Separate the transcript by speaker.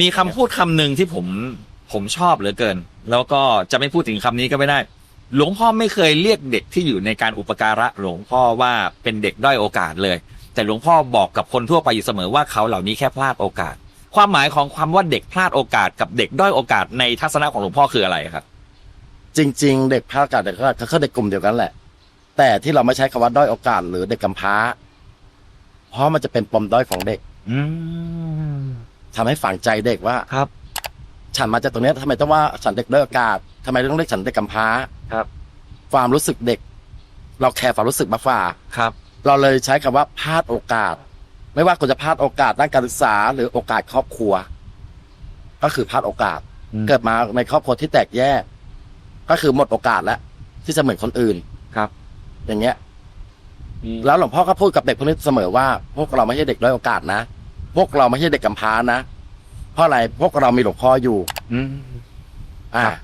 Speaker 1: มีคำพูดคำหนึ่งที่ผมผมชอบเหลือเกิน แล้วก็จะไม่พูดถึงคำนี้ก็ไม่ได้ หลวงพ่อไม่เคยเรียกเด็กที่อยู่ในการอุปการะหลวงพ่อว่าเป็นเด็กด้อยโอกาสเลย แต่หลวงพ่อบอกกับคนทั่วไปอยู่เสมอว่าเขาเหล่านี้แค่พลาดโอกาส ความหมายของความว่าเด็กพลาดโอกาสกับเด็กด้อยโอกาสในทัศนะของหลวงพ่อคืออะไรครับ
Speaker 2: จริง ๆ เด็กภาคกาศเด็กภาคก็คือเด็กกลุ่มเดียวกันแหละ แต่ที่เราไม่ใช้คำว่าด้อยโอกาส หรือเด็กกำพร้า เพราะมันจะเป็นปมด้อยของเด็ก
Speaker 1: อืม
Speaker 2: ทำให้ฝังใจเด็กว่า
Speaker 1: ครับ
Speaker 2: ฉันมาจากตรงเนี้ยทำไมต้องว่าฉันเด็กด้อยโอกาสทำไมต้องเรียกฉันเด็กกำพร้า
Speaker 1: ครับ
Speaker 2: ความรู้สึกเด็ก เราแคร์ความรู้สึกมากกว่า
Speaker 1: ครับ
Speaker 2: เราเลยใช้คำว่าพลาดโอกาส ไม่ว่าคุณจะพลาดโอกาสด้านการศึกษา หรือโอกาสครอบครัว ก็คือพลาดโอกาส
Speaker 1: อืม
Speaker 2: เกิดมาในครอบครัวที่แตกแยก ก็คือหมดโอกาสแล้วที่จะเหมือนคนอื่น
Speaker 1: ครับ
Speaker 2: อย่างเงี้ยแล้วหลวงพ่อก็พูดกับเด็กพวกนี้เสมอว่า พวกเราไม่ใช่เด็กด้อยโอกาสนะ พวกเราไม่ใช่เด็กกำพร้านะ เพราะอะไรพวกเรามีหลวงพ่ออยู่
Speaker 1: อืม
Speaker 2: อ่า
Speaker 1: ครับ